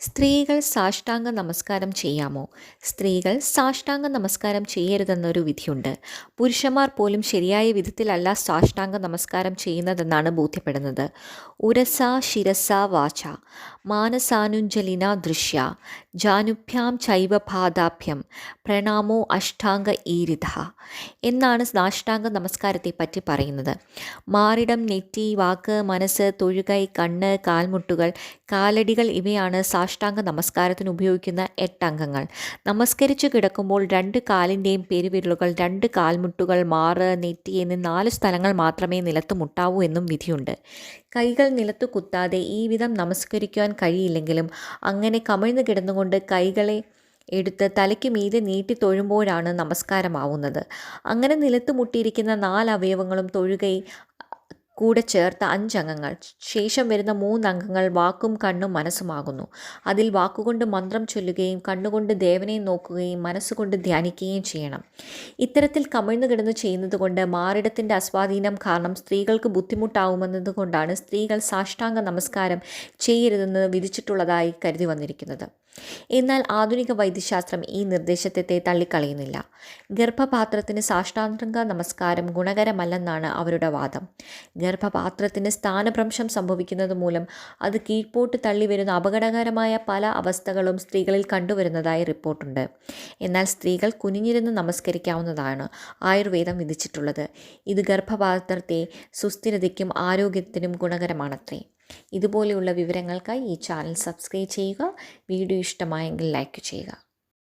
സ്ത്രീകൾ സാഷ്ടാംഗ നമസ്കാരം ചെയ്യാമോ? സ്ത്രീകൾ സാഷ്ടാംഗ നമസ്കാരം ചെയ്യരുതെന്നൊരു വിധിയുണ്ട്. പുരുഷന്മാർ പോലും ശരിയായ വിധത്തിലല്ല സാഷ്ടാംഗ നമസ്കാരം ചെയ്യുന്നതെന്നാണ് ബോധ്യപ്പെടുന്നത്. ഉരസ ശിരസ വാച. മാനസാനുഞ്ജലിന ദൃശ്യ. ജാനുഭ്യാം ചൈവ പാദാഭ്യം. പ്രണാമോ അഷ്ടാംഗ ഈരിധ. എന്നാണ് സാഷ്ടാംഗ നമസ്കാരത്തെപ്പറ്റി പറയുന്നത്. മാറിടം നെറ്റി വാക്ക് മനസ്സ് തൊഴുകൈ കണ്ണ് കാൽമുട്ടുകൾ കാലടികൾ ഇവയാണ് സാഷ്ടാംഗ നമസ്കാരത്തിന് ഉപയോഗിക്കുന്ന എട്ടംഗങ്ങൾ. നമസ്കരിച്ചു കിടക്കുമ്പോൾ രണ്ട് കാലിന്റെയും പെരുവിരലുകൾ രണ്ട് കാൽമുട്ടുകൾ മാറ് നെറ്റി എന്നീ നാല് സ്ഥലങ്ങൾ മാത്രമേ നിലത്ത് മുട്ടാവൂ എന്നും വിധിയുണ്ട്. കൈകൾ നിലത്ത് കുത്താതെ ഈ വിധം നമസ്കരിക്കുവാൻ കഴിയില്ലെങ്കിലും അങ്ങനെ കമിഴ്ന്നു കിടന്നുകൊണ്ട് കൈകളെ എടുത്ത് തലയ്ക്ക് മീതെ നീട്ടി തൊഴുമ്പോഴാണ് നമസ്കാരമാവുന്നത്. അങ്ങനെ നിലത്ത് മുട്ടിയിരിക്കുന്ന നാല് അവയവങ്ങളും തൊഴുകൈ കൂടെ ചേർത്ത അഞ്ചംഗങ്ങൾ. ശേഷം വരുന്ന മൂന്നംഗങ്ങൾ വാക്കും കണ്ണും മനസ്സുമാകുന്നു. അതിൽ വാക്കുകൊണ്ട് മന്ത്രം ചൊല്ലുകയും കണ്ണുകൊണ്ട് ദേവനെ നോക്കുകയും മനസ്സുകൊണ്ട് ധ്യാനിക്കുകയും ചെയ്യണം. ഇത്തരത്തിൽ കമിഴ്ന്നു കിടന്ന് ചെയ്യുന്നതുകൊണ്ട് മാറിടത്തിന്റെ അസ്വാധീനം കാരണം സ്ത്രീകൾക്ക് ബുദ്ധിമുട്ടാവുമെന്നതുകൊണ്ടാണ് സ്ത്രീകൾ സാഷ്ടാംഗ നമസ്കാരം ചെയ്യരുതെന്ന് വിധിച്ചിട്ടുള്ളതായി കരുതി വന്നിരിക്കുന്നത്. എന്നാൽ ആധുനിക വൈദ്യശാസ്ത്രം ഈ നിർദ്ദേശത്തെ തള്ളിക്കളയുന്നില്ല. ഗർഭപാത്രത്തിന് സാഷ്ടാംഗ നമസ്കാരം ഗുണകരമല്ലെന്നാണ് അവരുടെ വാദം. ഗർഭപാത്രത്തിന് സ്ഥാനഭ്രംശം സംഭവിക്കുന്നത് മൂലം അത് കീഴ്പോട്ട് തള്ളി വരുന്ന അപകടകരമായ പല അവസ്ഥകളും സ്ത്രീകളിൽ കണ്ടുവരുന്നതായി റിപ്പോർട്ടുണ്ട്. എന്നാൽ സ്ത്രീകൾ കുനിഞ്ഞിരുന്ന് നമസ്കരിക്കാവുന്നതാണ് ആയുർവേദം വിധിച്ചിട്ടുള്ളത്. ഇത് ഗർഭപാത്രത്തെ സുസ്ഥിരതയ്ക്കും ആരോഗ്യത്തിനും ഗുണകരമാണത്രേ. ഇതുപോലെയുള്ള വിവരങ്ങൾക്കായി ഈ ചാനൽ സബ്സ്ക്രൈബ് ചെയ്യുക. വീഡിയോ ഇഷ്ടമായെങ്കിൽ ലൈക്ക് ചെയ്യുക.